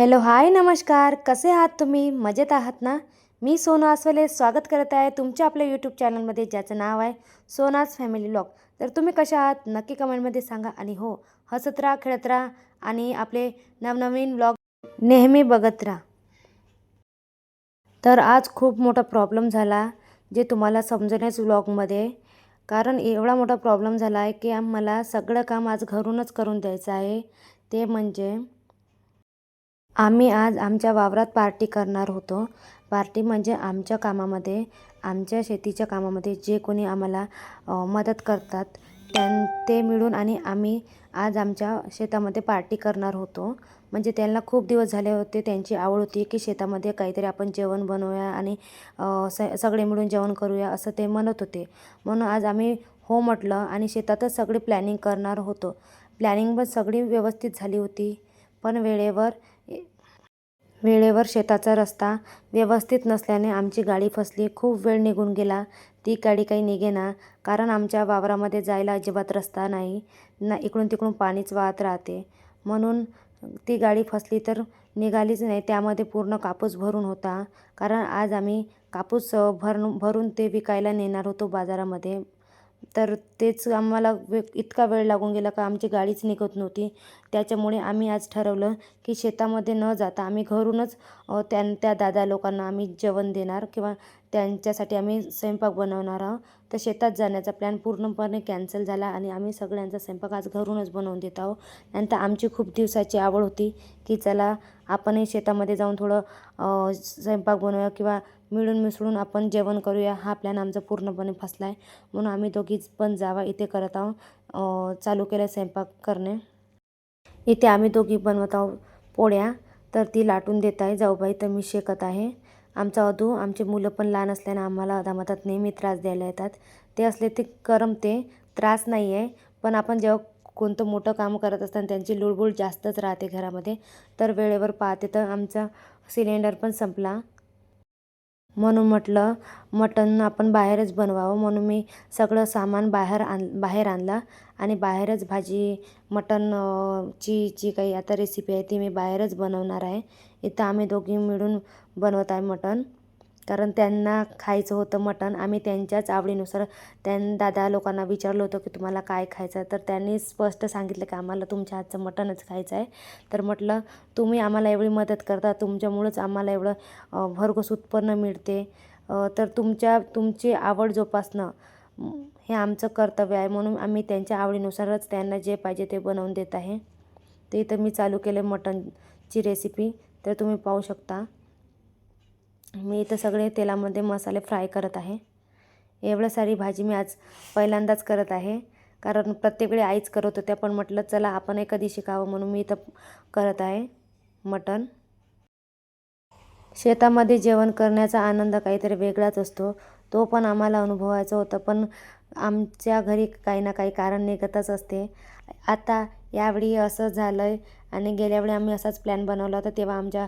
Hello hi नमस्कार. कसे आहात तुम्ही? मजेत आहात ना? मी सोनू आसवले स्वागत करत आहे तुमच्या आपल्या यूट्यूब चॅनलमध्ये ज्याचं नाव आहे सोनाज फॅमिली ब्लॉग तर तुम्ही कशा आहात? नक्की कमेंटमध्ये सांगा. आणि हो हसत राहा खेळत राहा आणि आपले नवनवीन ब्लॉग नेहमी बघत राहा. तर आज खूप मोठा प्रॉब्लेम झाला जे तुम्हाला समजण्याच व्लॉगमध्ये कारण एवढा मोठा प्रॉब्लेम झाला आहे की मला सगळं काम आज घरूनच करून द्यायचं आहे. ते म्हणजे आम्ही आज आमच्या वावरात पार्टी करणार होतो. पार्टी म्हणजे आमच्या कामामध्ये आमच्या शेतीच्या कामामध्ये जे कोणी आम्हाला मदत करतात त्यां ते मिळून आणि आम्ही आज आमच्या शेतामध्ये पार्टी करणार होतो. म्हणजे त्यांना खूप दिवस झाले होते त्यांची आवड होती की शेतामध्ये काहीतरी आपण जेवण बनवूया आणि स सगळे मिळून जेवण करूया असं ते म्हणत होते. म्हणून आज आम्ही हो म्हटलं आणि शेतातच सगळी प्लॅनिंग करणार होतो. प्लॅनिंग पण सगळी व्यवस्थित झाली होती. पण वेळेवर वेळेवर शेताचा रस्ता व्यवस्थित नसल्याने आमची गाडी फसली. खूप वेळ निघून गेला. ती गाडी काही निघेना कारण आमच्या वावरामध्ये जायला अजिबात रस्ता नाही. ना इकडून तिकडून पाणीच वाहत राहते. म्हणून ती गाडी फसली तर निघालीच नाही. त्यामध्ये पूर्ण कापूस भरून होता. कारण आज आम्ही कापूस भरून भरून ते विकायला नेणार होतो बाजारामध्ये. तर तेच आम्हाला वे इतका वेळ लागून गेला का आमची गाडीच निघत नव्हती. त्याच्यामुळे आम्ही आज ठरवलं की शेतामध्ये न जाता आम्ही घरूनच त्यां त्या दादा लोकांना आम्ही जेवण देणार किंवा त्यांच्यासाठी आम्ही स्वयंपाक बनवणार आहोत. तर शेतात जाण्याचा प्लॅन पूर्णपणे कॅन्सल झाला आणि आम्ही सगळ्यांचा स्वयंपाक आज घरूनच बनवून देत आहोत. नंतर आमची खूप दिवसाची आवड होती की चला आपणही शेतामध्ये जाऊन थोडं स्वयंपाक बनवूया किंवा मिळून मिसळून आपण जेवण करूया. हा प्लॅन आमचा पूर्णपणे फसला आहे म्हणून आम्ही दोघीच पण जावा इथे करत आहोत चालू केलं स्वयंपाक करणे. इथे आम्ही दोघी बनवत आहोत पोळ्या. तर ती लाटून देत आहे. जाऊबाई तर मी शेकत आहे. आमचा अधू आमचे मुलं पण लहान असल्यानं आम्हाला अदामतात नेहमी त्रास द्यायला येतात. ते असले ते करमते त्रास नाही आहे पण आपण जेव्हा कोणतं मोठं काम करत असताना त्यांची लुळबुळ जास्तच राहते घरामध्ये. तर वेळेवर पाहते. तर आमचा सिलेंडर पण संपला. म्हणून म्हटलं मटण आपण बाहेरच बनवावं. म्हणून मी सगळं सामान बाहेर आण बाहेर आणला आणि बाहेरच भाजी मटण ची जी काही आता रेसिपी आहे ती मी बाहेरच बनवणार आहे. इथं आम्ही दोघी मिळून बनवत आहे मटण. कारण त्यांना खायचं होतं मटण. आम्ही त्यांच्याच आवडीनुसार त्यां दादा लोकांना विचारलं होतं की तुम्हाला काय खायचं आहे? तर त्यांनी स्पष्ट सांगितलं की आम्हाला तुमच्या हातचं मटणच खायचं आहे. तर म्हटलं तुम्ही आम्हाला एवढी मदत करता. तुमच्यामुळंच आम्हाला एवढं भरघोस उत्पन्न मिळते. तर तुमच्या तुमची आवड जोपासणं हे आमचं कर्तव्य आहे. म्हणून आम्ही त्यांच्या आवडीनुसारच त्यांना जे पाहिजे ते बनवून देत आहे. ते इथं मी चालू केलं मटणची रेसिपी तर तुम्ही पाहू शकता. मी इथं सगळे तेलामध्ये मसाले फ्राय करत आहे. एवढं सारी भाजी मी आज पहिल्यांदाच करत आहे. कारण प्रत्येक वेळी आईच करत होत्या पण म्हटलं चला आपणही कधी शिकावं म्हणून मी इथं करत आहे मटण. शेतामध्ये जेवण करण्याचा आनंद काहीतरी वेगळाच असतो. तो पण आम्हाला अनुभवायचा होता पण आमच्या घरी काही ना काही कारण निघतच असते. आता यावेळी असं झालं आहे आणि गेल्यावेळी आम्ही असाच प्लॅन बनवला होता तेव्हा आमच्या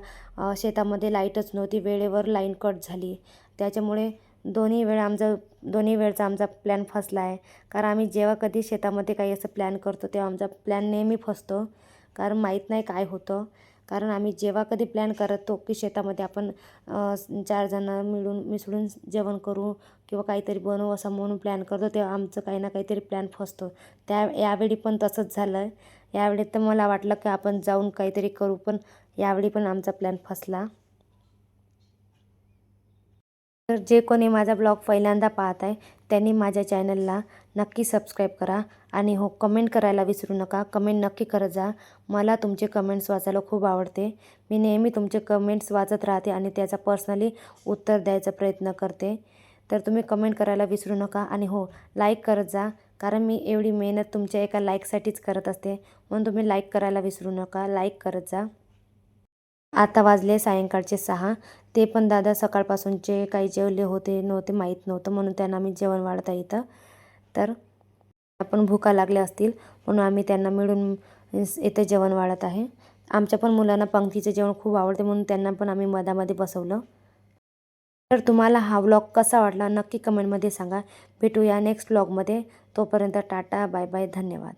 शेतामध्ये लाईटच नव्हती वेळेवर लाईन कट झाली. त्याच्यामुळे दोन्ही वेळ आमचा दोन्ही वेळचा आमचा प्लॅन फसला आहे कारण आम्ही जेव्हा कधी शेतामध्ये काही असं प्लॅन करतो तेव्हा आमचा प्लॅन नेहमी फसतो. कारण माहीत नाही काय होतं. कारण आम्ही जेव्हा कधी प्लॅन करतो की शेतामध्ये आपण चारजणं चार मिळून मिसळून जेवण करू किंवा काहीतरी बनवू असं म्हणून प्लॅन करतो तेव्हा आमचं काही ना काहीतरी प्लॅन फसतो. त्या यावेळी पण तसंच झालं. आहे यावेळी तर मला वाटलं की आपण जाऊन काहीतरी करू पण यावेळी पण आमचा प्लॅन फसला. तर जे कोणी माझा ब्लॉग पहिल्यांदा पाहत आहे त्यांनी माझ्या चॅनलला नक्की सबस्क्राईब करा आणि हो कमेंट करायला विसरू नका. कमेंट नक्की करत जा. मला तुमचे कमेंट्स वाचायला खूप आवडते. मी नेहमी तुमचे कमेंट्स वाचत राहते आणि त्याचा पर्सनली उत्तर द्यायचा प्रयत्न करते. तर तुम्ही कमेंट करायला विसरू नका आणि हो लाईक करत जा. कारण मी एवढी मेहनत तुमच्या एका लाईकसाठीच करत असते. म्हणून तुम्ही लाईक करायला विसरू नका. लाईक करत जा. आता वाजले सायंकाळचे सहा. ते पण दादा सकाळपासूनचे काही जेवले होते नव्हते माहीत नव्हतं. म्हणून त्यांना मी जेवण वाढत आहे इथं तर आपण भुका लागल्या असतील म्हणून आम्ही त्यांना मिळून इथं जेवण वाढत आहे. आमच्या पण मुलांना पंक्तीचं जेवण खूप आवडते म्हणून त्यांना पण आम्ही मधामध्ये बसवलं. तर तुम्हाला हा व्लॉग कसा वाटला नक्की कमेंटमध्ये सांगा. भेटूया नेक्स्ट व्लॉगमध्ये तोपर्यंत टाटा बाय बाय धन्यवाद.